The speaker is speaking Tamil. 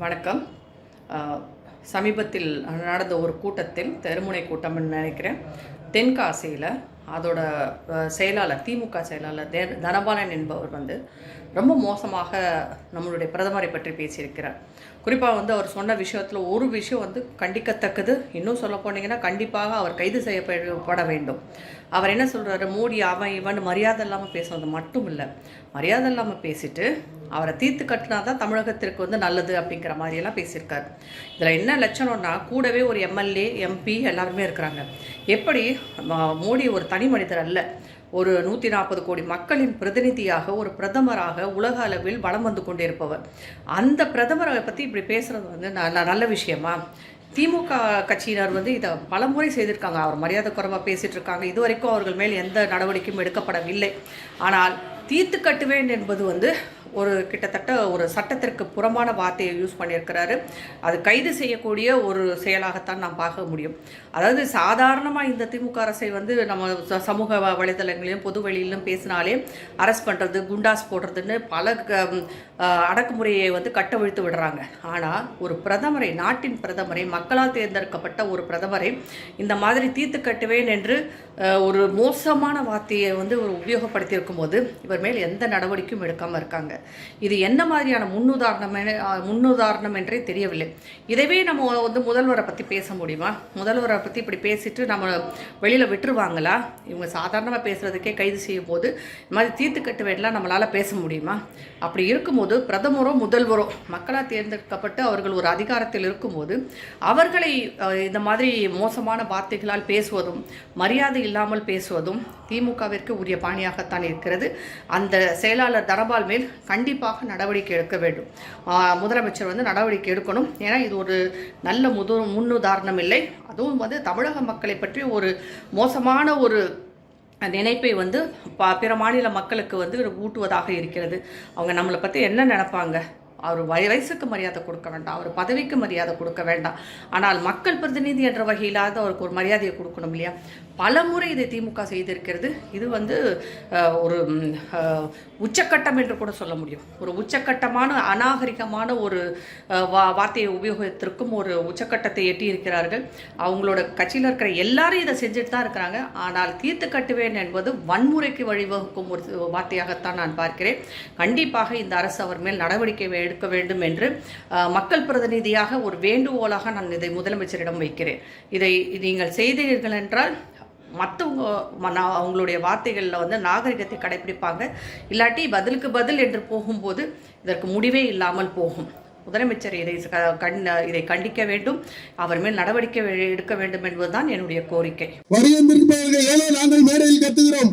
வணக்கம். சமீபத்தில் நடந்த ஒரு கூட்டத்தில் தெருமுனை கூட்டம்னு நினைக்கிறேன். தென்காசியில் அதோட செயலாளர் திமுக செயலாளர் தே தனபாலன் என்பவர் வந்து ரொம்ப மோசமாக நம்மளுடைய பிரதமரை பற்றி பேசியிருக்கிறார். குறிப்பாக வந்து அவர் சொன்ன விஷயத்தில் ஒரு விஷயம் வந்து கண்டிக்கத்தக்கது. இன்னும் சொல்ல போனீங்கன்னா கண்டிப்பாக அவர் கைது செய்யப்பட வேண்டும். அவர் என்ன சொல்கிறாரு மோடி அவன் இவன் மரியாதை இல்லாமல் பேசுனது மட்டும் இல்லை மரியாதை இல்லாமல் பேசிட்டு அவரை தீர்த்து கட்டினா தான் தமிழகத்திற்கு வந்து நல்லது அப்படிங்கிற மாதிரியெல்லாம் பேசியிருக்காரு. இதில் என்ன லட்சணம்னா கூடவே ஒரு எம்எல்ஏ எம்பி எல்லாருமே இருக்கிறாங்க. எப்படி ம- மோடி ஒரு தனி மனிதர் அல்ல ஒரு நூற்றி நாற்பது கோடி மக்களின் பிரதிநிதியாக ஒரு பிரதமராக உலக அளவில் வலம் வந்து கொண்டிருப்பவர். அந்த பிரதமரை பற்றி இப்படி பேசுகிறது வந்து நல்ல நல்ல விஷயமா? திமுக கட்சியினர் வந்து இதை பலமுறை செய்திருக்காங்க. அவர் மரியாதை குறைவாக பேசிகிட்டு இருக்காங்க. இதுவரைக்கும் அவர்கள் மேல் எந்த நடவடிக்கையும் எடுக்கப்படவில்லை. ஆனால் தீர்த்து கட்டுவேன் என்பது வந்து ஒரு கிட்டத்தட்ட ஒரு சட்டத்திற்கு புறமான வார்த்தையை யூஸ் பண்ணியிருக்கிறாரு. அது கைது செய்யக்கூடிய ஒரு செயலாகத்தான் நாம் பார்க்க முடியும். அதாவது சாதாரணமாக இந்த திமுக அரசை வந்து நம்ம ச- சமூக வலைதளங்களிலும் பொது வெளியிலும் பேசினாலே அரெஸ்ட் பண்ணுறது குண்டாஸ் போடுறதுன்னு பல க- அடக்குமுறையை வந்து கட்டவிழ்த்து விடுறாங்க. ஆனால் ஒரு பிரதமரை நாட்டின் பிரதமரை மக்களால் தேர்ந்தெடுக்கப்பட்ட ஒரு பிரதமரை இந்த மாதிரி தீர்த்து கட்டுவேன் என்று ஒரு மோசமான வார்த்தையை வந்து ஒரு உபயோகப்படுத்தியிருக்கும் போது இவர் மேல் எந்த நடவடிக்கையும் எடுக்காமல் இருக்காங்க. இது என்ன மாதிரியான முன்னுதாரணம் என- முன்னுதாரணம் என்றே தெரியவில்லை. இதவே நம்ம வந்து முதல்வரை பற்றி பேச முடியுமா? முதல்வரை பற்றி இப்படி பேசிட்டு நம்ம வெளியில் விட்டுருவாங்களா? இவங்க சாதாரணமாக பேசுகிறதுக்கே கைது செய்யும் போது இந்த மாதிரி தீர்த்து கட்டுவேன்லாம் நம்மளால் பேச முடியுமா? அப்படி இருக்கும்போது பிரதமரோ முதல்வரோ மக்களால் தேர்ந்தெடுக்கப்பட்டு அவர்கள் ஒரு அதிகாரத்தில் இருக்கும்போது அவர்களை இந்த மாதிரி மோசமான வார்த்தைகளால் பேசுவதும் மரியாதை இல்லாமல் பேசுவதும் திமுகவிற்கு உரிய பாணியாகத்தான் இருக்கிறது. அந்த செயலாளர் தனபால் மேல் கண்டிப்பாக நடவடிக்கை எடுக்க வேண்டும். முதலமைச்சர் வந்து நடவடிக்கை எடுக்கணும். ஏன்னா இது ஒரு நல்ல முது முன்னுதாரணம் இல்லை. அதுவும் வந்து தமிழக மக்களை பற்றி ஒரு மோசமான ஒரு நினைப்பை வந்து ப- பிற மாநில மக்களுக்கு வந்து ஊட்டுவதாக இருக்கிறது. அவங்க நம்மளை பற்றி என்ன நினைப்பாங்க? அவர் வய- வயசுக்கு மரியாதை கொடுக்க வேண்டாம் அவர் பதவிக்கு மரியாதை கொடுக்க வேண்டாம். ஆனால் மக்கள் பிரதிநிதி என்ற வகையிலாவது அவருக்கு ஒரு மரியாதையை கொடுக்கணும் இல்லையா? பல முறை இதை திமுக செய்திருக்கிறது. இது வந்து ஒரு உச்சக்கட்டம் என்று கூட சொல்ல முடியும். ஒரு உச்சக்கட்டமான அநாகரிகமான ஒரு வா வார்த்தையை உபயோகத்திற்கும் ஒரு உச்சக்கட்டத்தை எட்டியிருக்கிறார்கள். அவங்களோட கட்சியில் இருக்கிற எல்லாரும் இதை செஞ்சுட்டு தான் இருக்கிறாங்க. ஆனால் தீர்த்து கட்டுவேன் என்பது வன்முறைக்கு வழிவகுக்கும் ஒரு வார்த்தையாகத்தான் நான் பார்க்கிறேன். கண்டிப்பாக இந்த அரசு அவர் மேல் நடவடிக்கை எடுக்க வேண்டும் என்று மக்கள் பிரதிநிதியாக ஒரு வேண்டுகோளாக நான் இதை முதலமைச்சரிடம் வைக்கிறேன். இதை நீங்கள் செய்தீர்கள் என்றால் மற்றவங்க அவங்களுடைய வார்த்தைகளில் வந்து நாகரிகத்தை கடைபிடிப்பாங்க இல்லாட்டி பதிலுக்கு பதில் என்று போகும்போது இதற்கு முடிவே இல்லாமல் போகும். முதலமைச்சர் இதை கண் இதை கண்டிக்க வேண்டும். அவர் மேல் நடவடிக்கை எடுக்க வேண்டும் என்பதுதான் என்னுடைய கோரிக்கை. வரியந்திருப்பவர்கள் ஏதோ நாங்கள் மேடையில் கத்துகிறோம்.